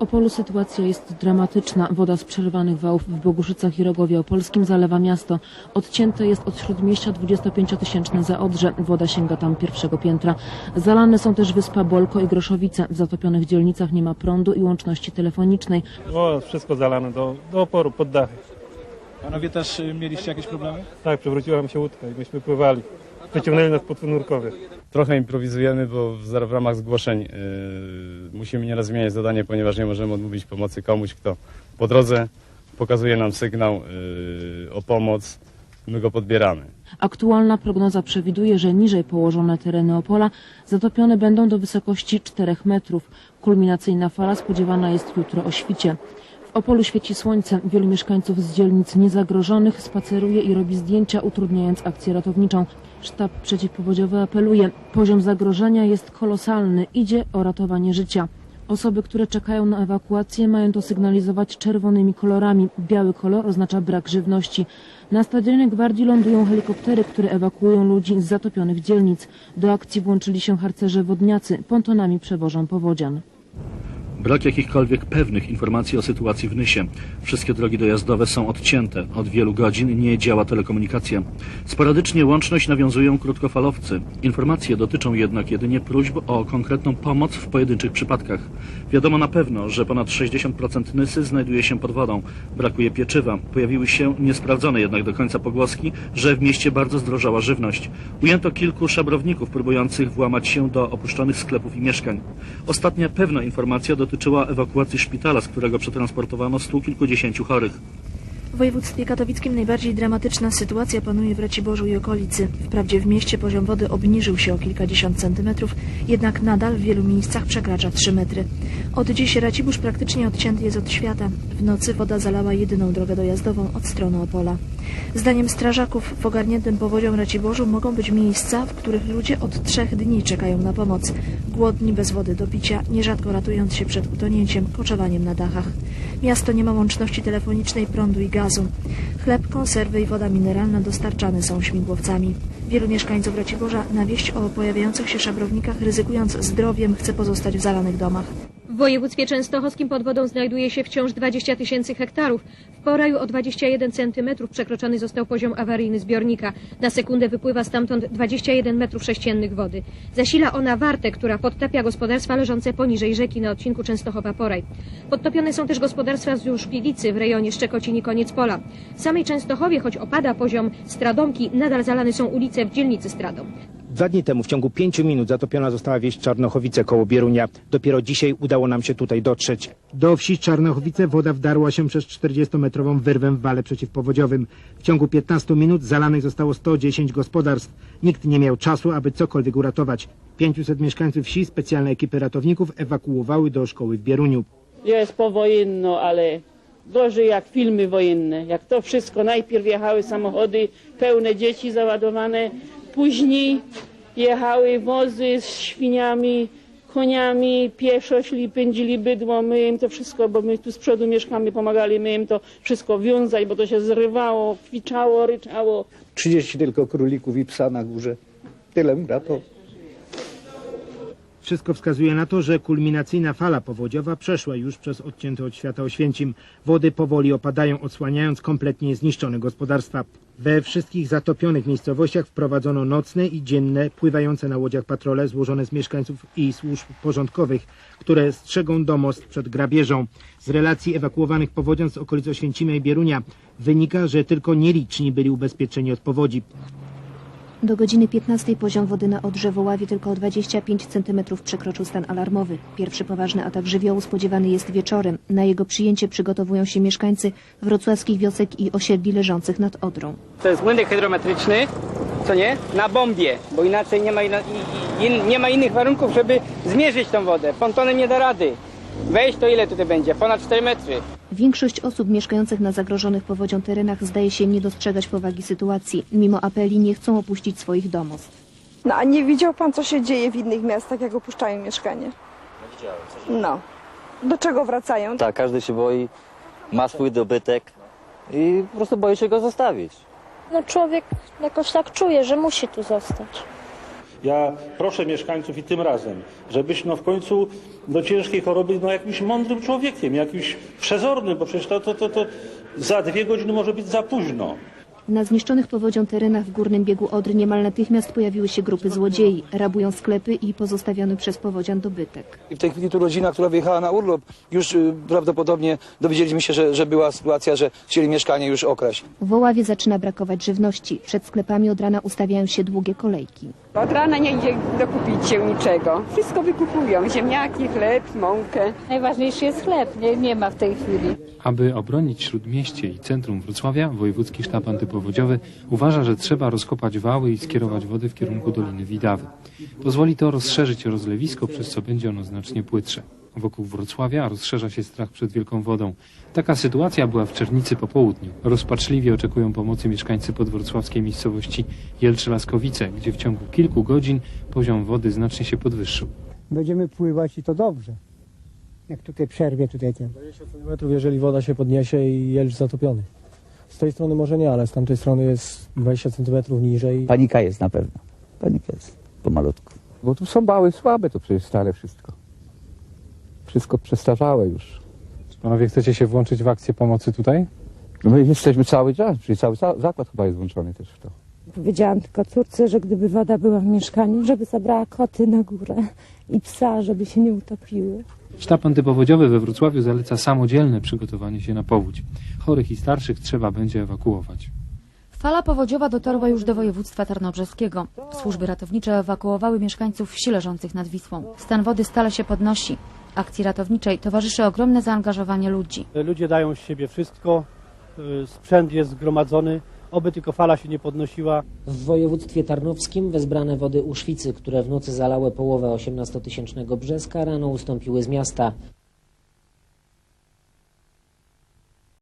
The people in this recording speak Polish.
Opolu sytuacja jest dramatyczna. Woda z przerwanych wałów w Boguszycach i Rogowie Opolskim zalewa miasto. Odcięte jest od śródmieścia 25-tysięczne Zaodrze. Woda sięga tam pierwszego piętra. Zalane są też wyspa Bolko i Groszowice. W zatopionych dzielnicach nie ma prądu i łączności telefonicznej. O, wszystko zalane do, do oporu, pod dachy. Panowie też y, mieliście jakieś problemy? Tak, przewróciła nam się łódka i myśmy pływali. Wyciągnęli nas pod nurkowy. Trochę improwizujemy, bo w, w ramach zgłoszeń yy, musimy nieraz zmieniać zadanie, ponieważ nie możemy odmówić pomocy komuś, kto po drodze pokazuje nam sygnał yy, o pomoc. My go podbieramy. Aktualna prognoza przewiduje, że niżej położone tereny Opola zatopione będą do wysokości 4 metrów. Kulminacyjna fala spodziewana jest jutro o świcie. W Opolu świeci słońce. Wielu mieszkańców z dzielnic niezagrożonych spaceruje i robi zdjęcia, utrudniając akcję ratowniczą. Sztab przeciwpowodziowy apeluje. Poziom zagrożenia jest kolosalny. Idzie o ratowanie życia. Osoby, które czekają na ewakuację mają to sygnalizować czerwonymi kolorami. Biały kolor oznacza brak żywności. Na stadionie Gwardii lądują helikoptery, które ewakuują ludzi z zatopionych dzielnic. Do akcji włączyli się harcerze wodniacy. Pontonami przewożą powodzian. Brak jakichkolwiek pewnych informacji o sytuacji w Nysie. Wszystkie drogi dojazdowe są odcięte. Od wielu godzin nie działa telekomunikacja. Sporadycznie łączność nawiązują krótkofalowcy. Informacje dotyczą jednak jedynie próśb o konkretną pomoc w pojedynczych przypadkach. Wiadomo na pewno, że ponad 60% Nysy znajduje się pod wodą. Brakuje pieczywa. Pojawiły się niesprawdzone jednak do końca pogłoski, że w mieście bardzo zdrożała żywność. Ujęto kilku szabrowników próbujących włamać się do opuszczonych sklepów i mieszkań. Ostatnia pewna informacja dotyczyła ewakuacji szpitala, z którego przetransportowano stu kilkudziesięciu chorych. W województwie katowickim najbardziej dramatyczna sytuacja panuje w Raciborzu i okolicy. Wprawdzie w mieście poziom wody obniżył się o kilkadziesiąt centymetrów, jednak nadal w wielu miejscach przekracza 3 metry. Od dziś Racibórz praktycznie odcięty jest od świata. W nocy woda zalała jedyną drogę dojazdową od strony Opola. Zdaniem strażaków w ogarniętym powodzią Raciborzu mogą być miejsca, w których ludzie od trzech dni czekają na pomoc. Głodni, bez wody do picia, nierzadko ratując się przed utonięciem, koczowaniem na dachach. Miasto nie ma łączności telefonicznej, prądu i gazu. Chleb, konserwy i woda mineralna dostarczane są śmigłowcami. Wielu mieszkańców Raciborza na wieść o pojawiających się szabrownikach, ryzykując zdrowiem, chce pozostać w zalanych domach. Województwie częstochowskim pod wodą znajduje się wciąż 20 tysięcy hektarów. W Poraju o 21 centymetrów przekroczony został poziom awaryjny zbiornika. Na sekundę wypływa stamtąd 21 metrów sześciennych wody. Zasila ona Wartę, która podtapia gospodarstwa leżące poniżej rzeki na odcinku Częstochowa-Poraj. Podtopione są też gospodarstwa wzdłuż Pilicy w rejonie Szczekocini Koniec Pola. W samej Częstochowie, choć opada poziom Stradomki, nadal zalane są ulice w dzielnicy Stradom. Dwa dni temu w ciągu pięciu minut zatopiona została wieś Czarnochowice koło Bierunia. Dopiero dzisiaj udało nam się tutaj dotrzeć. Do wsi Czarnochowice woda wdarła się przez 40-metrową wyrwę w wale przeciwpowodziowym. W ciągu 15 minut zalanych zostało 110 gospodarstw. Nikt nie miał czasu, aby cokolwiek uratować. 500 mieszkańców wsi specjalne ekipy ratowników ewakuowały do szkoły w Bieruniu. jest powojenno, ale gorzej jak filmy wojenne. Jak to wszystko, najpierw jechały samochody pełne dzieci załadowane, później jechały wozy z świniami, koniami, pieszo szli, pędzili bydło, my im to wszystko, bo my tu z przodu mieszkamy, pomagali my im to wszystko wiązać, bo to się zrywało, kwiczało, ryczało. 30 tylko królików i psa na górze. Tyle brato. Wszystko wskazuje na to, że kulminacyjna fala powodziowa przeszła już przez odcięte od świata Oświęcim. Wody powoli opadają, odsłaniając kompletnie zniszczone gospodarstwa. We wszystkich zatopionych miejscowościach wprowadzono nocne i dzienne, pływające na łodziach patrole złożone z mieszkańców i służb porządkowych, które strzegą domost przed grabieżą. Z relacji ewakuowanych powodzian z okolic Oświęcimia i Bierunia wynika, że tylko nieliczni byli ubezpieczeni od powodzi. Do godziny 15 poziom wody na Odrze Woławie tylko o 25 cm przekroczył stan alarmowy. Pierwszy poważny atak żywiołu spodziewany jest wieczorem. Na jego przyjęcie przygotowują się mieszkańcy wrocławskich wiosek i osiedli leżących nad Odrą. To jest młynek hydrometryczny, co nie? Na bombie, bo inaczej nie ma, ina, i- in, nie ma innych warunków, żeby zmierzyć tą wodę. Pontonem nie da rady. Wejść to ile tutaj będzie? Ponad 4 metry. Większość osób mieszkających na zagrożonych powodzią terenach zdaje się nie dostrzegać powagi sytuacji. Mimo apeli nie chcą opuścić swoich domostw. No a nie widział pan, co się dzieje w innych miastach, jak opuszczają mieszkanie? No. Do czego wracają? Tak, każdy się boi, ma swój dobytek i po prostu boi się go zostawić. No człowiek jakoś tak czuje, że musi tu zostać. Ja proszę mieszkańców i tym razem, żebyś no w końcu do ciężkiej choroby no jakimś mądrym człowiekiem, jakimś przezornym, bo przecież to, to, to, to za dwie godziny może być za późno. Na zniszczonych powodzią terenach w górnym biegu Odry niemal natychmiast pojawiły się grupy złodziei. Rabują sklepy i pozostawiony przez powodzian dobytek. I w tej chwili tu rodzina, która wyjechała na urlop, już y, prawdopodobnie dowiedzieliśmy się, że, że była sytuacja, że chcieli mieszkanie już okraść. W Oławie zaczyna brakować żywności. Przed sklepami od rana ustawiają się długie kolejki. Od rana nie idzie dokupić się niczego. Wszystko wykupują. Ziemniaki, chleb, mąkę. Najważniejszy jest chleb, nie, nie ma w tej chwili. Aby obronić Śródmieście i centrum Wrocławia, Wojewódzki Sztab Antypowodziowy uważa, że trzeba rozkopać wały i skierować wody w kierunku Doliny Widawy. Pozwoli to rozszerzyć rozlewisko, przez co będzie ono znacznie płytsze. Wokół Wrocławia rozszerza się strach przed wielką wodą. Taka sytuacja była w Czernicy po południu. Rozpaczliwie oczekują pomocy mieszkańcy podwrocławskiej miejscowości Jelcze-Laskowice, gdzie w ciągu kilku godzin poziom wody znacznie się podwyższył. Będziemy pływać i to dobrze. Jak tutaj przerwie, tutaj ten. 20 cm, jeżeli woda się podniesie i jelcz zatopiony. Z tej strony może nie, ale z tamtej strony jest 20 cm niżej. Panika jest na pewno. Panika jest pomalutku. Bo tu są bały słabe, to przecież stare wszystko. Wszystko przestarzałe już. Czy panowie chcecie się włączyć w akcję pomocy tutaj? No my jesteśmy cały czas, czyli cały za- zakład chyba jest włączony też w to. Powiedziałam tylko córce, że gdyby woda była w mieszkaniu, żeby zabrała koty na górę i psa, żeby się nie utopiły. Sztab antypowodziowy we Wrocławiu zaleca samodzielne przygotowanie się na powódź. Chorych i starszych trzeba będzie ewakuować. Fala powodziowa dotarła już do województwa tarnobrzeskiego. Służby ratownicze ewakuowały mieszkańców wsi leżących nad Wisłą. Stan wody stale się podnosi. Akcji ratowniczej towarzyszy ogromne zaangażowanie ludzi. Ludzie dają z siebie wszystko, y, sprzęt jest zgromadzony, oby tylko fala się nie podnosiła. W województwie tarnowskim wezbrane wody Uszwicy, które w nocy zalały połowę 18-tysięcznego Brzeska, rano ustąpiły z miasta.